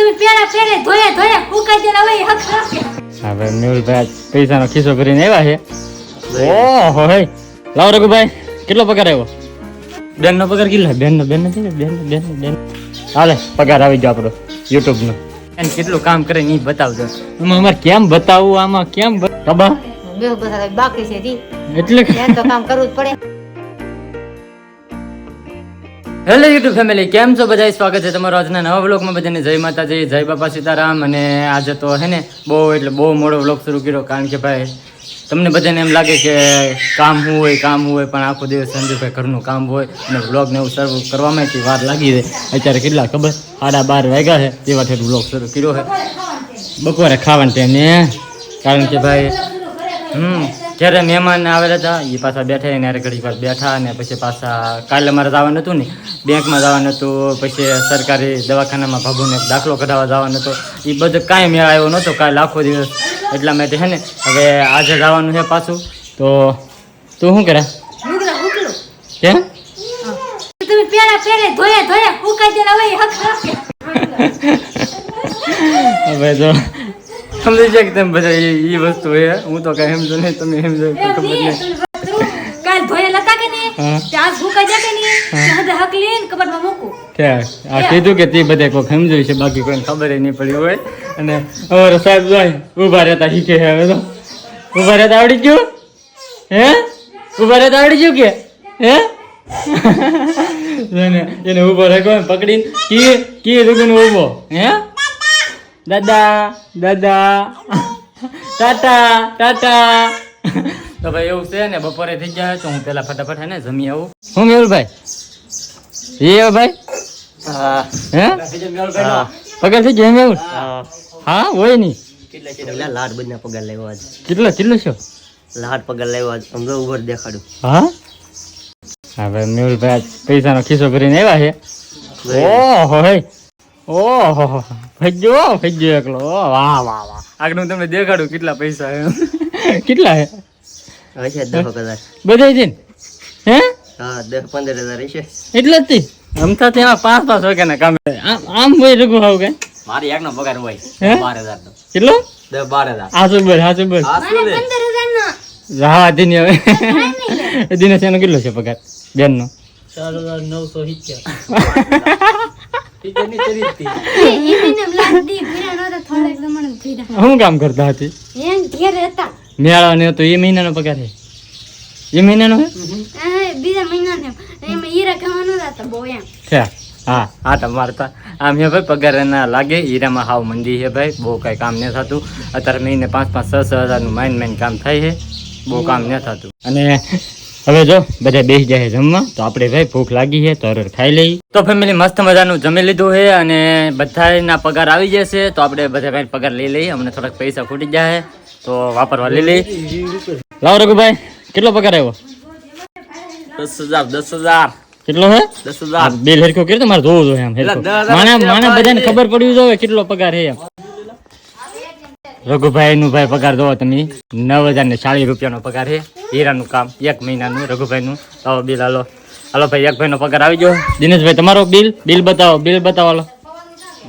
તમે પેલા પેલે ધોયા ધોયા ફૂંકાઈ દેલા હોય હક રાખે. હવે આજ પૈસાનો ખિસ્સો ભરીને આવ્યા છે. ઓહો હે. લાવો રઘુભાઈ કેટલો પગાર આવ્યો? બેનનો પગાર કેટલો બેનનો બેન છે ને? બેન બેનનો બેન હાલે પગાર આવી ગયો આપણો યુટ્યુબનો. એને કેટલું કામ કરે ને એ બતાવજો. એમાં અમારે કેમ બતાવવું આમાં કેમ બ- બે બધા બાકી છે એટલે તો કામ કરવું જ પડે. હેલો યુટ્યુબ ફેમિલી, કેમ છો બધા સ્વાગત છે તમારો આજના નવા વ્લોગમાં બધાને. જય માતાજી, જય બાપા સીતારામ. અને આજે તો હે ને, બહુ એટલે બહુ મોડો વ્લોગ શરૂ કર્યો, કારણ કે ભાઈ, તમને બધાને એમ લાગે કે કામ હોય કામ હોય, પણ આખો દિવસ સંજુભાઈ ઘરનું કામ હોય, અને વ્લોગને એવું શરૂ કરવામાં વાર લાગી જાય. અત્યારે કેટલા ખબર? સાડા બાર વાગ્યા છે તેવા ઠેર વ્લોગ શરૂ કર્યો છે. બપોરે ખાવાનું તેને કારણ કે ભાઈ, હમ જ્યારે મહેમાન આવેલા હતા એ પાછા બેઠા ને હારે ઘડી વાર બેઠા અને પછી પાછા કાલે મારે જવાનું હતું ને બેંકમાં જવાનું હતું પછી સરકારી દવાખાનામાં ભાભુને દાખલો કઢાવવા જવાનું હતો. એ બધું કાંઈ મેળ આવ્યો નહોતો કાલે આખો દિવસ. એટલા માટે છે ને હવે આજે જવાનું છે પાછું. તો તું શું કરે? કેમ હવે જો સમજી જાય કે તમે બધા એ વસ્તુ એ હું તો કઈ સમજો નહીં તમે સમજો ખબર નહીં કાલ ધોયા લતા કે નહીં? હા. ત્યાં ફૂંકાઈ જાય કે નહીં? હદ હક લઈને કબાટમાં મૂકું? ત્યાં આ કીધું કે તે બધે કોઈ સમજ્યું છે બાકી કોઈને ખબર નહીં પડી હોય. અને અમારો સાહેબ જોઈ ઊભા રહેતા શીખે છે હવે તો. ઊભા રહેતા આવડી ગયું? હે? ઊભા રહેતા આવડી ગયું કે? હે? જોને એને ઊભો રાખ્યો પકડીને. કી કી રૂગીને ઊભો? હે? દાદા દાદા. ટાટા ટાટા. તો ભાઈ એવું છે ને બપોરે થઈ ગયા તો હું પેલા ફટાફટ ને જમી આવું. હું મેહુલભાઈ એ ભાઈ. હે. હા. પગાર થઈ ગયો મેળ હા. હોય નહીં. કેટલા લાડ બધા પગાર લેવો આજ. કેટલો કેટલો છો? લાડ પગાર લેવો આજ. સમજો ઉભર દેખાડું. હા? હવે આજ પૈસાનો ખિસ્સો ભરીને આવ્યા છે. ઓહો હે. ઓહો ભજ્યો ભજ્યો એકલો. વાહ વાહ વાહ. આગળ હું તમને દેખાડું કેટલા પૈસા હે કેટલા હે? દસ હજાર. બધા હે? હા દસ પંદર હજાર હશે. એટલે જ થી અમથા ત્યાં પાંચ પાંચ વાગ્યાના કામે. આમ આમ હોય રઘુ હાવ કે? મારી એકનો પગાર હોય બાર હજાર કેટલો? દસ બાર હજાર. હાચું બોલ હાચું બોલ. મને પંદર હજારનો. હા દિને હવે. દિનેશ એનો કેટલો છે પગાર? બેન નો ચાર હજાર નવસો સિત્તેર. ફેરા શું કામ કરતા હતી? એમ ઘેર હતા મેળા ને તો એ મહિનાનો પગાર છે એ મહિનાનો હે? બીજા મહિનાને. એમાં હીરા ખાવાનું હતા બહુ એમ. છે હા હા તમારતા આમ હે ભાઈ પગાર લાગે હીરામાં હાવ મંદી છે ભાઈ બહુ કાંઈ કામ ન થતું. અત્યારે મહિને પાંચ પાંચ છ છ હજારનું માઇન માઇન કામ થાય છે બહુ કામ ન થતું. અને હવે જો બધા બેસી જાય જમવા તો આપણે ભાઈ ભૂખ લાગી છે તો હરર ખાઈ લઈ તો ફેમિલી મસ્ત મજાનું જમી લીધું છે અને બધાના પગાર આવી જશે તો આપણે બધા ભાઈ પગાર લઈ લઈએ અમને થોડાક પૈસા ખૂટી જાય તો વાપરવા લઈ લઈ લાવ રઘુભાઈ કેટલો પગાર આવ્યો? દસ હજાર દસ હજાર. કેટલો હે દસ હજાર. બિલ હરખો કેટલો મારે જોવું જોઈએ. એટલે માણે રૂપિયા માણે બધાને ખબર પડવી જોઈએ કેટલો પગાર છે એમ. રઘુભાઈ નું ભાઈ પગાર દો તમે. નવ હજાર ને ચાલીસ રૂપિયાનો પગાર છે. હીરાનું કામ એક મહિનાનું. રઘુભાઈ નું આવો બિલ હાલો. હાલો ભાઈ એક ભાઈ નો પગાર આવી ગયો. દિનેશભાઈ તમારો બિલ? બિલ બતાવો બિલ બતાવો હાલો.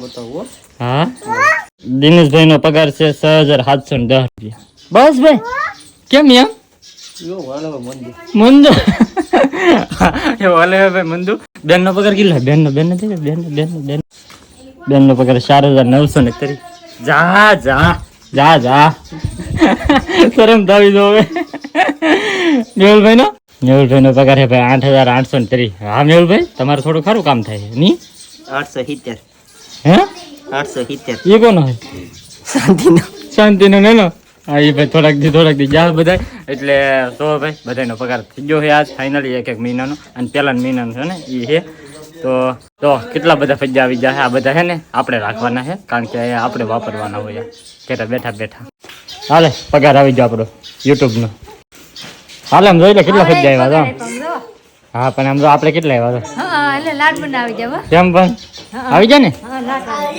બતાવો. હા? દિનેશભાઈ નો પગાર છે છ હજાર સાતસો ને દસ રૂપિયા. બસ ભાઈ કેમ એમ મંદુ. ભાઈ મંદુ. બેન નો પગાર કેટલો બેન નો બેન નો બેન નો બેન નો બેન નો પગાર ચાર હજાર નવસો ને તરી જા જા. જા જા. શરમ થાવી દો હવે. મેહુલભાઈ નો? મેહુલભાઈ નો પગાર છે ભાઈ આઠ હજાર આઠસો ને ત્રીસ. હા મેહુલભાઈ તમારે થોડું ખરું કામ થાય. નહીં ની? આઠસો સિત્તેર. હે? આઠસો સિત્તેર. એ કોનો શાંતિનો. શાંતિનો નેનો હા એ ભાઈ થોડાક દી થોડાક દી જા બધા એટલે તો ભાઈ બધાનો પગાર થઈ ગયો છે આજ ફાઇનલી એક એક મહિનાનો. અને પહેલાના મહિનાનો છે ને એ છે. તો તો કેટલા બધા ફજ્જા આવી જાય આ બધા છે ને આપણે રાખવાના છે કારણ કે આપણે વાપરવાના હોય કેટલા બેઠા બેઠા. હાલે પગાર આવી ગયો આપણો યુટ્યુબનો. હાલે આમ જોઈ લે કેટલા ફજ્જા આવ્યા હતા? હા પણ આમ તો આપણે કેટલા આવ્યા હતા? જાવ કેમ પણ આવી જાય ને?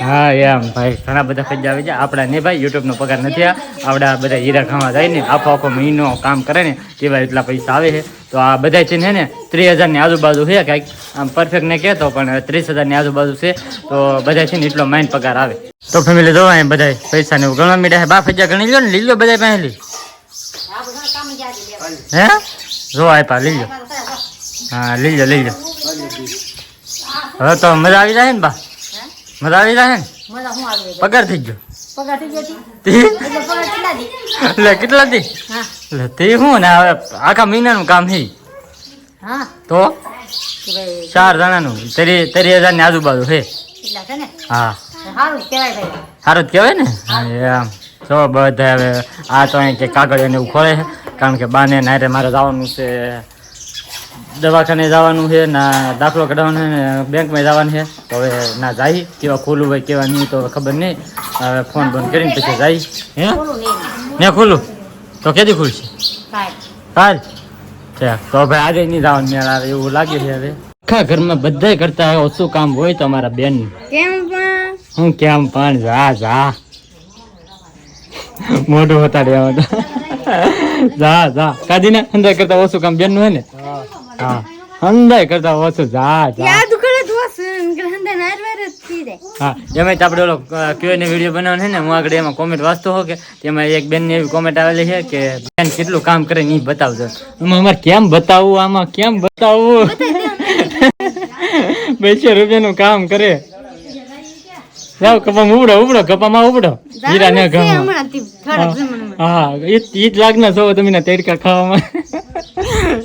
હા એમ. ભાઈ ઘણા બધા ફજ્જા આવી જાય આપણા ને ભાઈ યુટ્યુબનો પગાર નથી આપણા બધા હીરા ખાવા જાય ને આખો આખો મહિનો કામ કરે ને તેવા એટલા પૈસા આવે છે. તો આ બધા છે ને, ત્રીસ હજારની આજુબાજુ છે કાંઈક. આમ પરફેક્ટ ને કહેતો, પણ ત્રીસ હજારની આજુબાજુ છે. તો બધા છે ને એટલો માઇન્ડ પગાર આવે. તો ફેમિલી જોવા એમ બધા પૈસા ને ગણવા મીડા બાપ હજાર ગણી લો ને લો બધા પહેલી હે? જો આપ્યા, લઈ લો હા, લઈ લો લઈ લો હવે તો મજા આવી જાય ને બા? મજા આવી જાય ને? પગાર થઈ ગયો. પગાર થઈ ગયો તી? તી? એટલે પગાર કેટલા દી? એટલે કેટલા દી? હા. એટલે તે શું ને હવે આખા મહિનાનું કામ છે હા. તો? ચાર જણાનું. તેરી તેરી હજારની આજુબાજુ ને? હા. સારું કહેવાય સારું કહેવાય ને? એમ જો બધા હવે આ તો અહીં કે કાગળ એને એવું ખોળે છે. કારણ કે બાને નારે મારે જવાનું છે. દવાખાને જવાનું છે ના દાખલો કઢાવવાનો છે ને બેંકમાં જવાનું છે. તો હવે ના જાય કેવા ખોલું હોય કેવા નહીં તો ખબર નહીં. હવે ફોન બંધ કરીને પછી જાય. હે? ને ખોલું? તો કેદી ખુલશે? કાલ. તો ભાઈ આજે નહીં જવાનું મેળ આવે એવું લાગે છે હવે. આખા ઘરમાં બધાય કરતા ઓછું કામ હોય તો અમારા બેન. હું કેમ પણ? જા જા. મોઢું વતાડે આમાં તો જા જા. કાઢીને અંદર કરતા ઓછું કામ બેન હોય ને હા. અંદાય કરતા ઓછું જા. જા યાદ કરે તો ગ્રહંદા નારવાર જ થઈ જાય હા એમાં તો આપણે ઓલો ક્યુ ને વીડિયો બનાવવાનો છે ને હું આગળ એમાં કોમેન્ટ વાંચતો હો કે તેમાં એક બેનની એવી કોમેન્ટ આવેલી છે કે બેન કેટલું કામ કરે ને એ બતાવજો. એમાં અમારે કેમ બતાવવું? આમાં કેમ બતાવવું? રૂપિયા રૂપિયાનું કામ કરે. જાવ કપામાં ઉબડો ઉબડો કપામાં ઉબડો હીરા ને જમણમાં હા એ જ લાગના છો તમે તડકા ખાવામાં.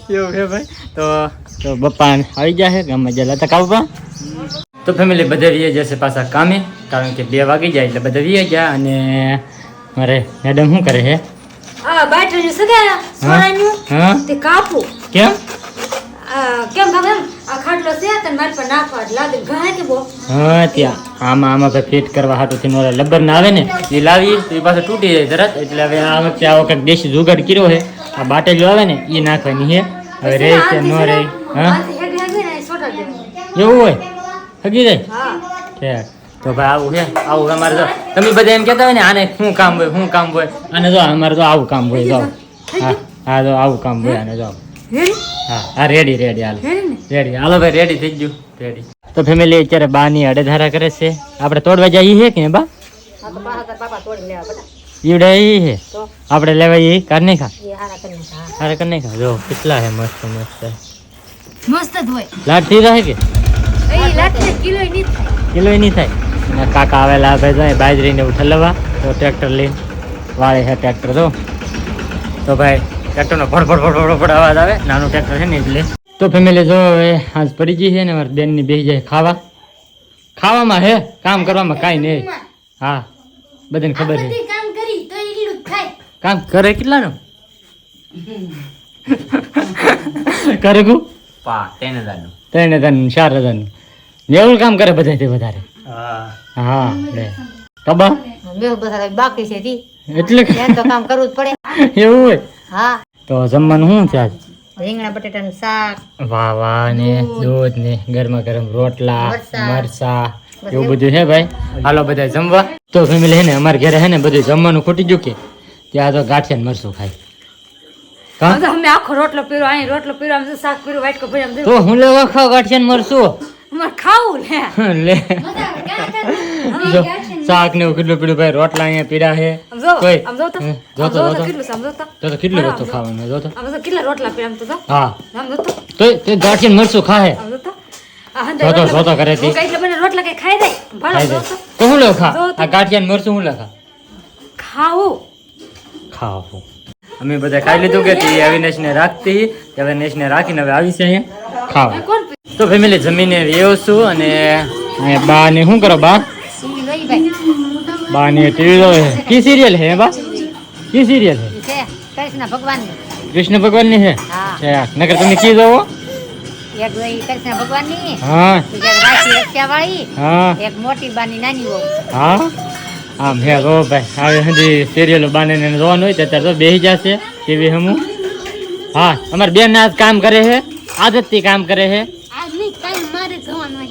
એવું છે ભાઈ? તો તો બપ્પા આવી ગયા છે ગામમાં જલા તક આવવા તો ફેમિલી બધા વીએ જશે પાછા કામે કારણ કે બે વાગી જાય એટલે બધા વીએ ગયા અને મારે મેડમ શું કરે છે? આ બેટરી સગાયા સોનાનું હા? તે કાપો. કેમ? કેમ ખબર એમ? આ ખાટલો છે તને મારી પર નાખવા જ લાગે. ઘાય કે બો? હા ત્યાં. આમાં આમાં ભાઈ ફિટ કરવા હાટું થી ઓલા લબર ના આવે ને એ લાવી તો એ પાછું તૂટી જાય તરત એટલે હવે આ વખતે આ વખત દેશી જુગાડ કર્યો છે. આ બાટેલીઓ આવે ને એ નાખવાની છે. હવે રે કે ન રે હા? આથી હેગે હેગે ને સોટા દેવાનું. એવું હોય? હગી જાય? હા. છે. તો ભાઈ આવું છે? આવું અમારે તો તમે બધા એમ કહેતા હોય ને આને શું કામ હોય શું કામ હોય? આને જો અમારે તો આવું કામ હોય જો. હા હા તો આવું કામ હોય આને જો. હેડી હા હા રેડી રેડી હાલ. હેડી ને? રેડી હાલો ભાઈ રેડી થઈ ગયું રેડી તો ફેમિલી અત્યારે બાની અડેધારા કરે છે. આપણે તોડવા જઈએ છે કે બા? આ તો પાછા તારા પાપા તોડી લેવા બધા. ઈવડે ઈ છે તો? આપણે લેવા ઈ કાર નહીં ખા? એ હારા કરીને હા. હારે કર નહીં ખા? જો કેટલા છે મસ્ત મસ્ત. મસ્ત જ હોય. લાટ થઈ રહે કે? એ લાટને કિલો ય નહીં થાય. કિલો નહીં થાય? અને કાકા આવેલા આપણે જાય બાજરીને એવું ઠલવવા. તો ટ્રેક્ટર લઈને વાળે છે ટ્રેક્ટર તો તો ભાઈ ટ્રેક્ટરનો ભડ ફડ ફડ અવાજ આવે. નાનું ટ્રેક્ટર છે ને એટલે. તો ફેમિલી જો હવે આજ પડી ગઈ છે ને મારી બેનની બેસી જાય ખાવા. ખાવામાં હે કામ કરવામાં કાંઈ નહીં. હા બધાને ખબર છે. કામ કરી તો એટલું જ થાય. કામ કરે કેટલાનું? કરે કુ? ત્રણ હજારનું. ત્રણ હજારનું ચાર હજારનું. જેવું કામ કરે બધાથી વધારે. હા. હા લે. કબા બે બધા બાકી છે એટલે તો કામ કરવું જ પડે. એવું હોય? હા. તો જમવાનું શું છે રીંગણા બટેટાનું શાક વાહ વાહ ને દૂધ. ને ગરમા ગરમ રોટલા મરચાં. મરસા એવું બધું છે ભાઈ? હાલો બધા જમવા. તો ફેમિલી હે ને અમારે ઘરે હે ને બધું જમવાનું ખૂટી ગયું કે? ત્યાં તો ગાંઠિયા ને મરસું ખાય. તો અમે આખો રોટલો પીરો અહીં રોટલો પીરો આમ શાક પીરો વાટકો પીરો આમ તો હું લેવા ખાવ ગાંઠિયા ને મરસું અમાર ખાવું લે. લે. શાક ને કેટલું પીડું ભાઈ રોટલા અહીંયા પીડા છે. કોઈ? આમ જો તો હે, આમ જોતો, જોતો. કેટલું બધું ખાવાનું જો તો. આમ જો કેટલા રોટલા પીડા તો હા. તો. તો તો આ હંધે જોતો, જોતો કરે તી. રોટલા કઈ ખાઈ જાય જાય તો. હું લેવા ખા? આ ગાંઠિયા ને મરસું હું લખા ખાવું. ખાવું. અમે બધા ખાઈ લીધું કે તે અવિનેશ ને રાખતી. હવે અવિનાશ ને રાખીને હવે આવી છે અહીંયા. ખાવા તો ફેમિલી જમીને રહ્યો છું અને બા ને શું કરો બા? ઈ લઈ ભાઈ બા ને ટીવી જોવે કી સિરિયલ હે બા? કી સિરિયલ હે કૃષ્ણ ભગવાનની. કૃષ્ણ ભગવાનની હે. હા છે તમે કી જોવો? એક કૃષ્ણ હા. હા. એક મોટી બાની નાની વહુ હા? આમ હે ભાઈ હવે હજી સિરિયલો બાને ને જોવાનું હોય તો અત્યારે તો બેસી જશે. ટીવી હમું. હા અમારે બેન આજ કામ કરે છે. આદતથી કામ કરે છે આજ નહીં કાલ મારે જવાનું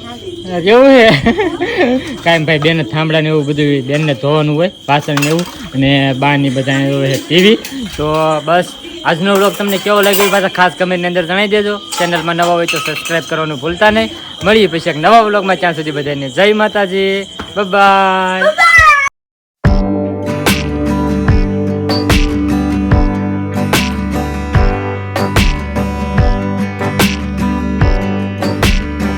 હોય હાલ છે. કાંઈ ભાઈ બેન થાંભળા ને એવું બધું, બેનને ધોવાનું હોય, વાસણ ને એવું, અને બાની બધા એવું છે ટીવી તો બસ, આજનો વ્લોગ તમને કેવો લાગ્યો પાછા ખાસ કમેન્ટની અંદર જણાવી દેજો. ચેનલમાં નવા હોય તો સબસ્ક્રાઈબ કરવાનું ભૂલતા નહીં. મળીએ પછી એક નવા વ્લોગમાં, ત્યાં સુધી બધાને જય માતાજી. બાય